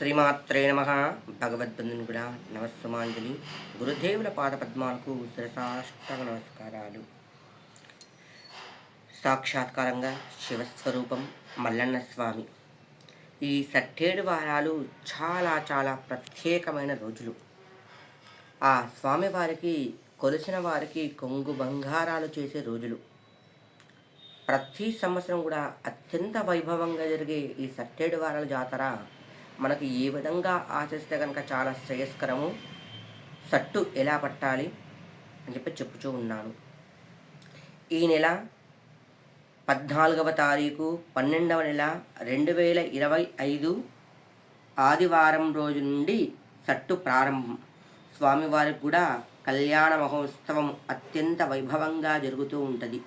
శ్రీమాత్రే నమ. భగవద్బంధుని కూడా నమస్సుమాంజలి. గురుదేవుల పాద పద్మాలకు శిరసాష్టక నమస్కారాలు. సాక్షాత్కారంగా శివస్వరూపం మల్లన్న స్వామి ఈ సట్టేడు వారాలు చాలా చాలా ప్రత్యేకమైన రోజులు. ఆ స్వామివారికి కొలిసిన వారికి కొంగు బంగారాలు చేసే రోజులు. ప్రతి సంవత్సరం కూడా అత్యంత వైభవంగా జరిగే ఈ సట్టేడు వారాల జాతర మనకి ఏ విధంగా ఆచరిస్తే కనుక చాలా శ్రేయస్కరము. సట్టు ఎలా పట్టాలి అని చెప్పి చెప్పుచూ ఉన్నాను. ఈ నెల పద్నాలుగవ తారీఖు పన్నెండవ నెల రెండు వేల ఇరవై ఐదు ఆదివారం రోజు నుండి సట్టు ప్రారంభం. స్వామివారికి కూడా కళ్యాణ మహోత్సవం అత్యంత వైభవంగా జరుగుతూ ఉంటుంది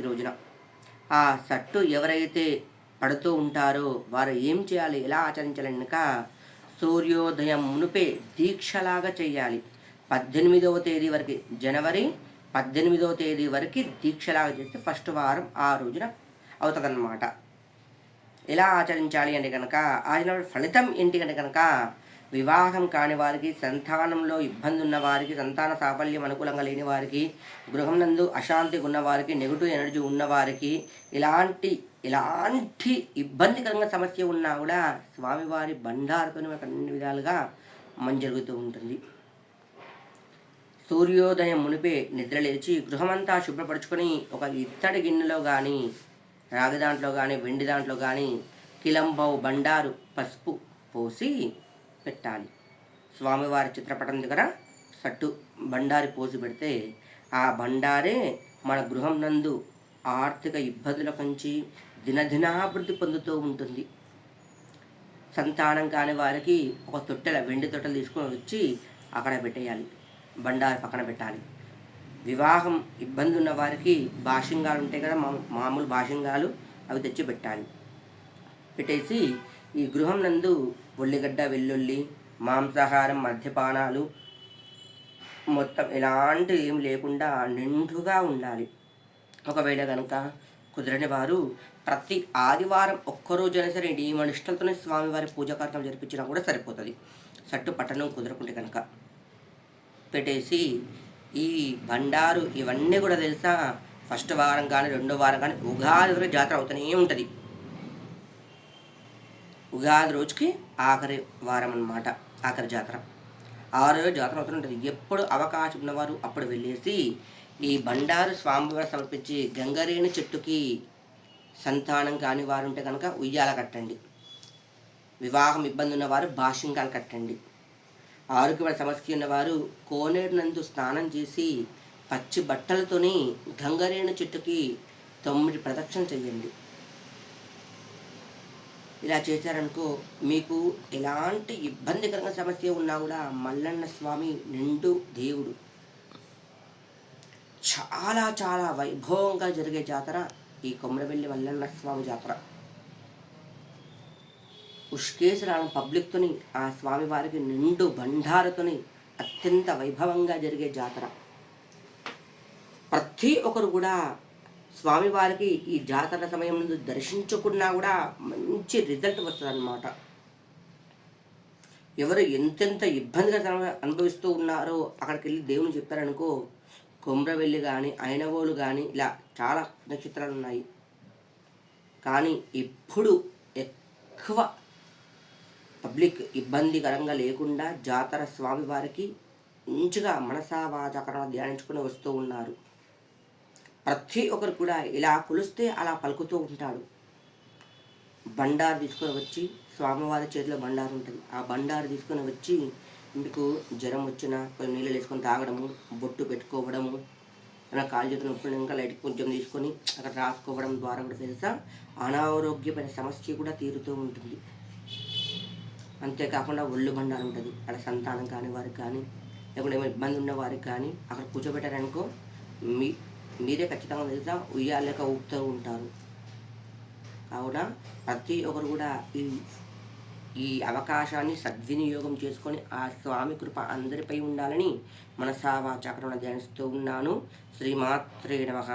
ఈ రోజున. ఆ సట్టు ఎవరైతే పడుతూ ఉంటారో. వారు ఏం చేయాలి? ఎలా ఆచరించాలనక సూర్యోదయం మునుపే దీక్షలాగా చేయాలి. పద్దెనిమిదవ తేదీ వరకు జనవరి పద్దెనిమిదవ తేదీ వరకు దీక్షలాగా చేస్తే ఫస్ట్ వారం ఆ రోజున అవుతుందన్నమాట. ఎలా ఆచరించాలి అంటే కనుక ఆచరణ ఫలితం ఏంటి అంటే కనుక వివాహం కాని వారికి సంతానంలో ఇబ్బంది ఉన్న వారికి సంతాన సాఫల్యం అనుకూలంగా లేని వారికి గృహం నందు అశాంతిగా ఉన్నవారికి నెగిటివ్ ఎనర్జీ ఉన్నవారికి ఇలాంటి ఎలాంటి ఇబ్బందికరంగా సమస్య ఉన్నా కూడా స్వామివారి బండారుతో మనకు అన్ని విధాలుగా మంచి జరుగుతూ ఉంటుంది. సూర్యోదయం మునిపే నిద్రలేచి గృహమంతా శుభ్రపరచుకొని ఒక ఇత్తడి గిన్నెలో కానీ రాగి దాంట్లో కానీ వెండి దాంట్లో కానీ కిలంబవు బండారు పసుపు పోసి పెట్టాలి. స్వామివారి చిత్రపటం దగ్గర సట్టు బండారి పోసి పెడితే ఆ బండారే మన గృహం నందు ఆర్థిక ఇబ్బందుల నుంచి దినదినాభివృద్ధి పొందుతూ ఉంటుంది. సంతానం కాని వారికి ఒక తొట్టెల వెండి తొట్టెలు తీసుకొని వచ్చి అక్కడ పెట్టేయాలి. బండారు పక్కన పెట్టాలి. వివాహం ఇబ్బంది ఉన్న వారికి భాషింగాలు ఉంటాయి కదా మా మామూలు భాషింగాలు అవి తెచ్చి పెట్టాలి. పెట్టేసి ఈ గృహం నందు ఉల్లిగడ్డ వెల్లుల్లి మాంసాహారం మద్యపానాలు మొత్తం ఎలాంటి ఏం లేకుండా నిండుగా ఉండాలి. ఒకవేళ కనుక కుదరని వారు ప్రతి ఆదివారం ఒక్కరోజైనా సరే మన ఇష్టంతోనే స్వామివారి పూజా జరిపించినా కూడా సరిపోతుంది. సట్టు పట్టణం కుదరకుంటే కనుక పెట్టేసి ఈ బండారు ఇవన్నీ కూడా తెలుసా? ఫస్ట్ వారం కానీ రెండో వారం కానీ ఉగాది వరకు జాతర అవుతూనే ఉంటుంది. ఉగాది రోజుకి ఆఖరి వారం అన్నమాట ఆఖరి జాతర. ఆ రోజు జాతర అవుతుంటుంది ఎప్పుడు అవకాశం ఉన్నవారు అప్పుడు వెళ్ళేసి ఈ బండారు స్వామివారు సమర్పించి గంగరేణి చెట్టుకి సంతానం కాని వారు ఉంటే కనుక ఉయ్యాల కట్టండి. వివాహం ఇబ్బంది ఉన్నవారు భాషింగాలు కట్టండి. ఆరోగ్యమైన సమస్య ఉన్నవారు కోనేరు నందు స్నానం చేసి పచ్చి బట్టలతోని గంగరేణి చెట్టుకి తొమ్మిది ప్రదక్షిణ చేయండి. ఇలా చేశారనుకో మీకు ఎలాంటి ఇబ్బందికరంగా సమస్య ఉన్నా కూడా మల్లన్న స్వామి నిండు దేవుడు. చాలా చాలా వైభవంగా జరిగే జాతర ఈ కొమరవెల్లి మల్లన్న స్వామి జాతర. ఉష్కేశ్వరాల పబ్లిక్తోని ఆ స్వామివారికి నిండు బండారుతోని అత్యంత వైభవంగా జరిగే జాతర. ప్రతి ఒక్కరు కూడా స్వామివారికి ఈ జాతర సమయం ముందు దర్శించుకున్నా కూడా మంచి రిజల్ట్ వస్తుందన్నమాట. ఎవరు ఎంతెంత ఇబ్బందిగా అనుభవిస్తూ ఉన్నారో అక్కడికి వెళ్ళి దేవుని చెప్పారనుకో కొమ్రవెల్లి కానీ అయినవోలు కానీ ఇలా చాలా నక్షత్రాలు ఉన్నాయి. కానీ ఇప్పుడు ఎక్కువ పబ్లిక్ ఇబ్బందికరంగా లేకుండా జాతర స్వామివారికి మంచిగా మనసావాచకరణ ధ్యానించుకుని వస్తూ ఉన్నారు. ప్రతి ఒక్కరు కూడా ఇలా కొలిస్తే అలా పలుకుతూ ఉంటాడు. బండారు తీసుకొని వచ్చి స్వామివారి చేతిలో బండారు ఉంటుంది. ఆ బండారు తీసుకొని వచ్చి మీకు జ్వరం వచ్చినా కొన్ని నీళ్ళు వేసుకొని తాగడము బొట్టు పెట్టుకోవడము అలా కాలు చేతులు నొప్పులు ఇంకా లైట్ కొంచెం తీసుకొని అక్కడ రాసుకోవడం ద్వారా కూడా తెలుసా అనారోగ్యమైన సమస్య కూడా తీరుతూ ఉంటుంది. అంతేకాకుండా ఒళ్ళు బండారు ఉంటుంది. అక్కడ సంతానం కాని వారికి కానీ లేకుండా ఏమైనా ఇబ్బంది ఉన్న వారికి కానీ అక్కడ కూర్చోబెట్టారనుకో మీ మీరే ఖచ్చితంగా తెలుసా? ఉయ్యాలేక ఊపుతూ ఉంటారు. కావున ప్రతి ఒక్కరు కూడా ఈ ఈ అవకాశాన్ని సద్వినియోగం చేసుకొని ఆ స్వామి కృప అందరిపై ఉండాలని మనసావా చక్రం ధ్యానిస్తూ ఉన్నాను. శ్రీమాత్రే నమః.